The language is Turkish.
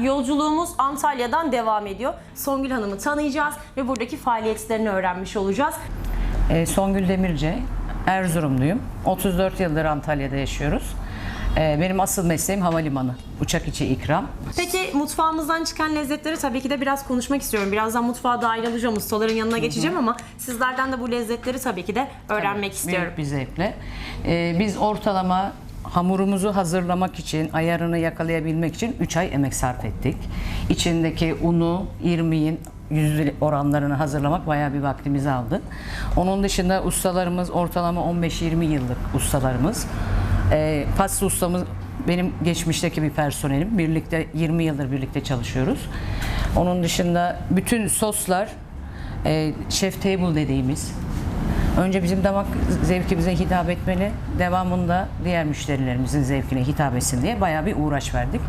Yolculuğumuz Antalya'dan devam ediyor. Songül Hanım'ı tanıyacağız ve buradaki faaliyetlerini öğrenmiş olacağız. Ee, Songül Demirce, Erzurumluyum. 34 yıldır Antalya'da yaşıyoruz. Ee, benim asıl mesleğim havalimanı, uçak içi ikram. Peki mutfağımızdan çıkan lezzetleri tabii ki de biraz konuşmak istiyorum. Birazdan mutfağa dahil olacağım, ustaların yanına geçeceğim ama sizlerden de bu lezzetleri tabii ki de öğrenmek istiyorum. Büyük bir zevkle. Ee, biz ortalama hamurumuzu hazırlamak için, ayarını yakalayabilmek için 3 ay emek sarf ettik. İçindeki unu, irmiğin yüzde oranlarını hazırlamak bayağı bir vaktimizi aldı. Onun dışında ustalarımız ortalama 15-20 yıllık ustalarımız. Ee, pasta ustamız benim geçmişteki bir personelim. Birlikte 20 yıldır birlikte çalışıyoruz. Onun dışında bütün soslar e, chef table dediğimiz Önce bizim damak zevkimize hitap etmeli, devamında diğer müşterilerimizin zevkine hitap etsin diye bayağı bir uğraş verdik.